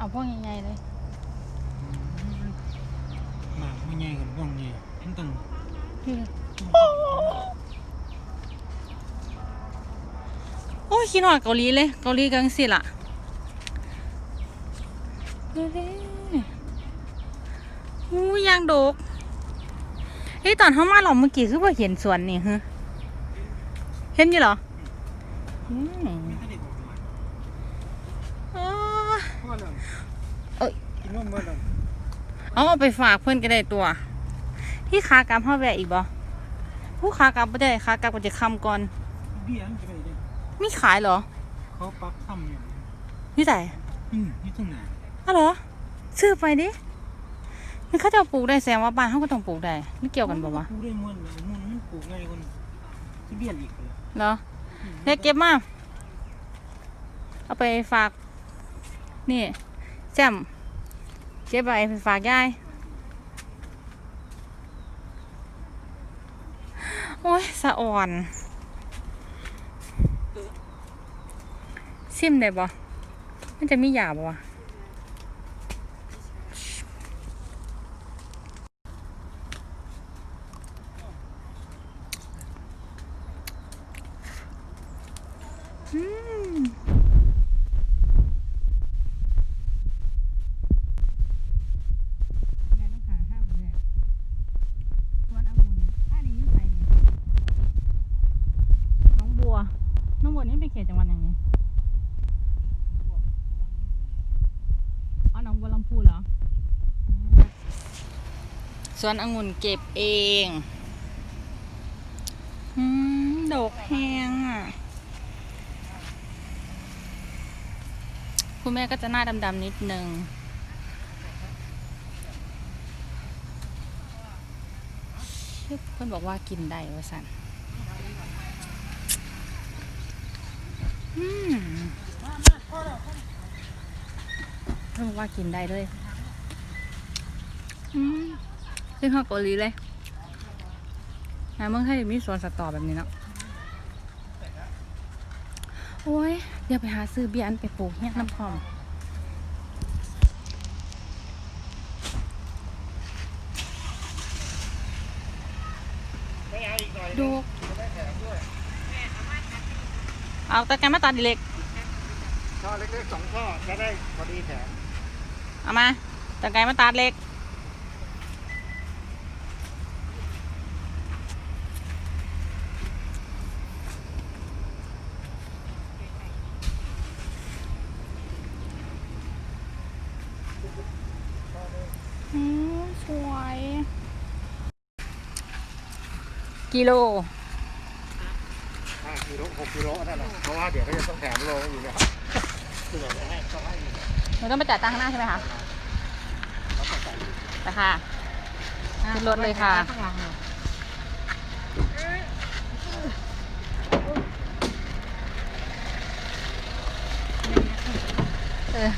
เอาพวกใหญ่ๆเลยหมากไม่ใหญ่กับว่องใหญ่มันต้องโอ้ยคิดหอดเกาหลีเลย เกาหลีกังสิล่ะเด้ๆอู้ยางโดกเฮ้ยตอนเขามาหรอเมื่อกี้คือว่าเห็นสวนนี่ฮะเห็นอยู่เหรออืม ไม่ได้บอกมา อ๋อ พ่อเลย เอ้ยกินนมเมื่อไหร่เอาเอาไปฝากเพื่อนก็ได้ตัว ที่ขากลับห้าแวะอีกบ่ผู้ขากลับไม่ได้ขากลับก็จะคำก่อนเบี้ยมันจะไปได้มีขายเหรอเขาปักค่ำอยู่นี่ไหนอืมนี่ตรงไหนอ้าวเหรอซื้อไปดิมันเขาจะเอาปลูกได้แสดงว่าบ้านเขาก็ต้องปลูกได้ไม่เกี่ยวกันบอกว่าวะปลูกได้มันเลยมันมันปลูกไงคนที่เบี้ยอีกเลยเหรอเด็กเก็บมาเอาไปฝาก นี่ แจมเก็บไปไปฝากยายโอ้ยสะอ่อน ซิมได้บ่มันจะมีหยาบ่วะอืมยายต้องขาห้าบ่เนี่ยสวนองุ่นอันนี้อยู่ไสนี่หน้องบัวหน้องบัวนี่ เป็นเขตจังหวัดหยังไงอ๋อหนองบัวลำพูเหรอสวนองุ่นเก็บเองอืมดอกแหงอะ คุณแม่ก็จะหน้าดำๆนิดนึงเพื่อนบอกว่ากินได้ว่าสันอืม เพิ่งว่ากินได้เลยอืมซึ่งเขาเกาหลีเลยนะเมืองไทยมีสวนสตอแบบนี้เนาะ โอ้ย เดี๋ยวไปหาซื้อเบียร์อันไปปลูกเนี่ยน้ำพอมดู เอาตะแกรงมาตัดดิเล็ก ช่อเล็กๆสองช่อจะได้พอดีแถมเอามาตะไคร้มาตัดเล็ก อืมสวย กิโลห้า กิโลหกกิโลนั่นแหละเพราะว่าเดี๋ยวก็จะต้องแถมโลอยู่แล้วคือแบบให้ต้องให้หนูต้องไปจ่ายตังค์ข้างหน้าใช่ไหมคะไปค่ะขึ้นรถเลยค่ะ เออ